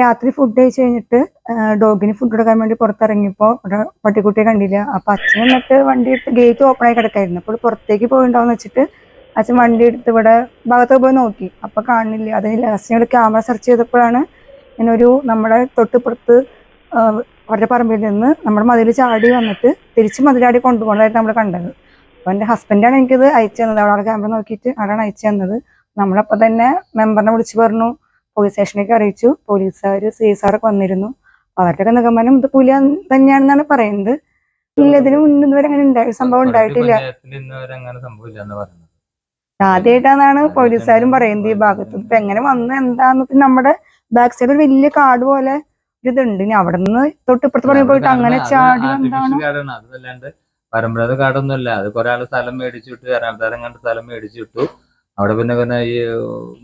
രാത്രി ഫുഡ് കഴിച്ച് കഴിഞ്ഞിട്ട് ഡോഗിന് ഫുഡ് കൊടുക്കാൻ വേണ്ടി പുറത്തിറങ്ങിയപ്പോൾ പട്ടിക്കുട്ടിയെ കണ്ടില്ല. അപ്പൊ അച്ഛൻ എന്നിട്ട് വണ്ടി എടുത്ത് ഗേറ്റ് ഓപ്പൺ ആയി കിടക്കായിരുന്നു. അപ്പോൾ പുറത്തേക്ക് പോയിണ്ടാവെന്ന് വെച്ചിട്ട് അച്ഛൻ വണ്ടി എടുത്ത് ഇവിടെ ഭാഗത്ത് പോയി നോക്കി. അപ്പൊ കാണില്ല. അതിന് ലാസ്റ്റ് ഞങ്ങൾ ക്യാമറ സെർച്ച് ചെയ്തപ്പോഴാണ് ഇങ്ങനൊരു നമ്മുടെ തൊട്ടിപ്പുറത്ത് അവരുടെ പറമ്പിൽ നിന്ന് നമ്മുടെ മതിൽ ചാടി വന്നിട്ട് തിരിച്ച് മതിലാടി കൊണ്ടുപോകണതായിട്ട് നമ്മൾ കണ്ടത്. അപ്പോൾ എന്റെ ഹസ്ബൻഡാണ് എനിക്കിത് അയച്ചു തന്നത്. അവിടെ ക്യാമറ നോക്കിയിട്ട് അവിടെയാണ് അയച്ചു തന്നത്. നമ്മളപ്പോൾ തന്നെ മെമ്പറിനെ വിളിച്ചു പറഞ്ഞു. പോലീസ് സ്റ്റേഷനിലേക്ക് അറിയിച്ചു. പോലീസുകാർ സി എസ് ആറൊക്കെ വന്നിരുന്നു. അവരുടെ നിഗമനം ഇത് പുലി തന്നെയാണെന്നാണ് പറയുന്നത്. ഇല്ല ഇതിന് മുന്നേ ഇതുവരെ അങ്ങനെ ഉണ്ടായ സംഭവം ഉണ്ടായിട്ടില്ല. ആദ്യമായിട്ടാണ് പോലീസുകാരും പറയുന്നത് ഈ ഭാഗത്ത്. ഇപ്പൊ എങ്ങനെ വന്നു എന്താന്ന് നമ്മുടെ ബാക്ക് സൈഡ് ഒരു വലിയ കാട് പോലെ ഒരു ഇതുണ്ട്. ഇനി അവിടെ നിന്ന് തൊട്ട് ഇപ്പുറത്ത് പറഞ്ഞു പോയിട്ട് അങ്ങനെ ചാടി എന്താണ് പരമ്പരാഗത കാടൊന്നുമല്ല. അത് കൊറേ ആൾ സ്ഥലം മേടിച്ചു വിട്ടു. എറണാകുളത്താരം സ്ഥലം മേടിച്ചു വിട്ടു. അവിടെ പിന്നെ പിന്നെ ഈ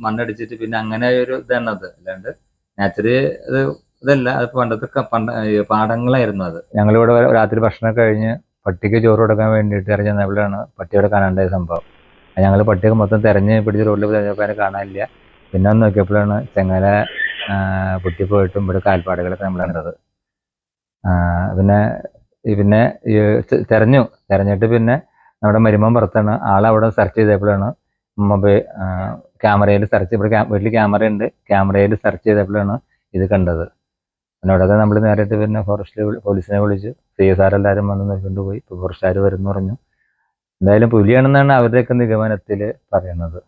മണ്ണടിച്ചിട്ട് പിന്നെ അങ്ങനെ ഒരു ഇതാണ് അത്. അല്ലാണ്ട് നാച്ചുറലി അത് ഇതല്ല അത് പണ്ടത്തെ പണ്ട പാടങ്ങളായിരുന്നു അത്. ഞങ്ങളിവിടെ രാത്രി ഭക്ഷണം കഴിഞ്ഞ് പട്ടിക്ക് ചോറ് കൊടുക്കാൻ വേണ്ടിയിട്ട് ഇറങ്ങി ചെന്നപ്പോഴാണ് പട്ടിയുടെ കാണാണ്ടായ സംഭവം. ഞങ്ങൾ പട്ടിയൊക്കെ മൊത്തം തെരഞ്ഞ് പിടിച്ച് റോഡിൽ തെരഞ്ഞപ്പോൾ കാണാനില്ല. പിന്നെ ഒന്ന് നോക്കിയപ്പോഴാണ് ചെങ്ങല പൊട്ടിപ്പോയിട്ടും ഇവിടെ കാൽപ്പാടുകളൊക്കെ നമ്മൾ കണ്ടത്. പിന്നെ പിന്നെ തെരഞ്ഞു. തെരഞ്ഞിട്ട് പിന്നെ നമ്മുടെ മരുമൻ പുറത്താണ്. ആളവിടെ സെർച്ച് ചെയ്തപ്പോഴാണ് മൊബൈൽ ക്യാമറയിൽ സെർച്ച് ഇവിടെ വീട്ടിൽ ക്യാമറ ഉണ്ട്. ക്യാമറയിൽ സെർച്ച് ചെയ്തപ്പോഴാണ് ഇത് കണ്ടത്. അവിടെ നമ്മൾ നേരിട്ട് പിന്നെ ഫോറസ്റ്റിൽ പോലീസിനെ വിളിച്ചു. സി എസ് ആർ എല്ലാവരും വന്ന് നോക്കിക്കൊണ്ട് പോയി. ഇപ്പോൾ ഫോറസ്റ്റുകാർ വരുന്നു പറഞ്ഞു. എന്തായാലും പുലിയാണെന്നാണ് അവരുടെയൊക്കെ നിഗമനത്തിൽ പറയുന്നത്